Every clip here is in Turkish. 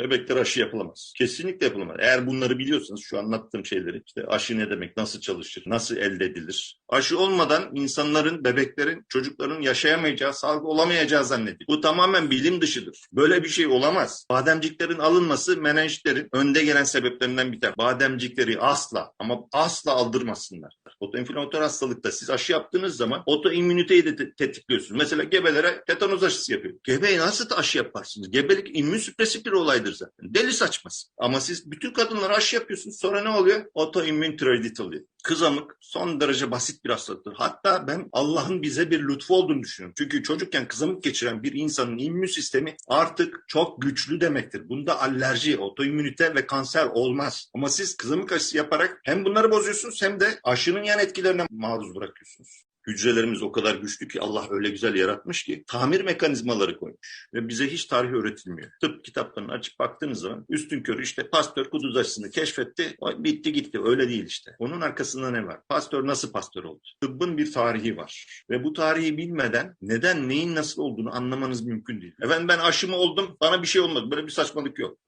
Bebekler aşı yapılamaz. Kesinlikle yapılamaz. Eğer bunları biliyorsanız şu anlattığım şeyleri işte aşı ne demek, nasıl çalışır, nasıl elde edilir. Aşı olmadan insanların, bebeklerin, çocukların yaşayamayacağı, sağlıklı olamayacağı zannedilir. Bu tamamen bilim dışıdır. Böyle bir şey olamaz. Bademciklerin alınması menenjitlerin önde gelen sebeplerinden bir tanesi. Bademcikleri asla ama asla aldırmasınlar. Otoinflamatör hastalıkta siz aşı yaptığınız zaman otoimmüniteyi de te- tetikliyorsunuz. Mesela gebelere tetanoz aşısı yapıyor. Gebeye nasıl aşı yaparsınız? Gebelik immün süpresif bir olaydır zaten. Deli saçması. Ama siz bütün kadınlara aşı yapıyorsunuz. Sonra ne oluyor? Otoimmün tiroidit oluyor. Kızamık son derece basit bir hastalıktır. Hatta ben Allah'ın bize bir lütfu olduğunu düşünüyorum. Çünkü çocukken kızamık geçiren bir insanın immün sistemi artık çok güçlü demektir. Bunda alerji, otoimmünite ve kanser olmaz. Ama siz kızamık aşısı yaparak hem bunları bozuyorsunuz hem de aşının yan etkilerine maruz bırakıyorsunuz. Hücrelerimiz o kadar güçlü ki Allah öyle güzel yaratmış ki tamir mekanizmaları koymuş. Ve bize hiç tarih öğretilmiyor. Tıp kitaplarını açıp baktığınız zaman üstün körü işte Pastör kuduz aşısını keşfetti. Bitti gitti. Öyle değil işte. Onun arkasında ne var? Pastör nasıl pastör oldu? Tıbbın bir tarihi var. Ve bu tarihi bilmeden neden neyin nasıl olduğunu anlamanız mümkün değil. Efendim ben aşımı oldum bana bir şey olmadı. Böyle bir saçmalık yok.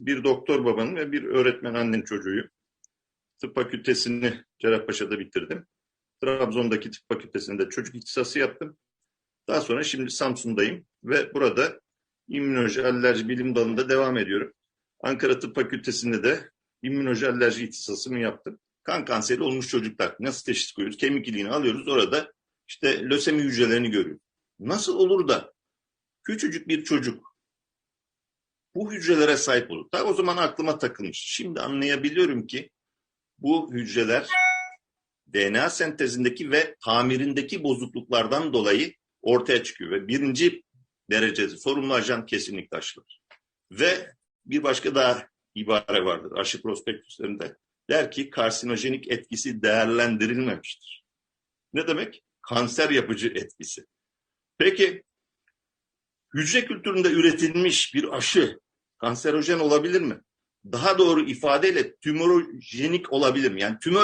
Bir doktor babanın ve bir öğretmen annenin çocuğu. Tıp fakültesini Cerrahpaşa'da bitirdim. Trabzon'daki tıp fakültesinde çocuk ihtisası yaptım. Daha sonra şimdi Samsun'dayım ve burada immünoloji alerji bilim dalında devam ediyorum. Ankara Tıp Fakültesi'nde de immünoloji alerji ihtisasımı yaptım. Kan kanseri olmuş çocuklar nasıl teşhis koyuyoruz? Kemik iliğini alıyoruz orada işte lösemi hücrelerini görüyoruz. Nasıl olur da küçücük bir çocuk bu hücrelere sahip olur? Ta o zaman aklıma takılmış. Şimdi anlayabiliyorum ki bu hücreler DNA sentezindeki ve tamirindeki bozukluklardan dolayı ortaya çıkıyor ve birinci derecesi sorumlu ajan kesinlikle aşılar. Ve bir başka daha ibare vardır aşı prospektüslerinde. Der ki karsinojenik etkisi değerlendirilmemiştir. Ne demek? Kanser yapıcı etkisi. Peki hücre kültüründe üretilmiş bir aşı kanserojen olabilir mi? Daha doğru ifadeyle tümörojenik olabilir mi? Yani tümör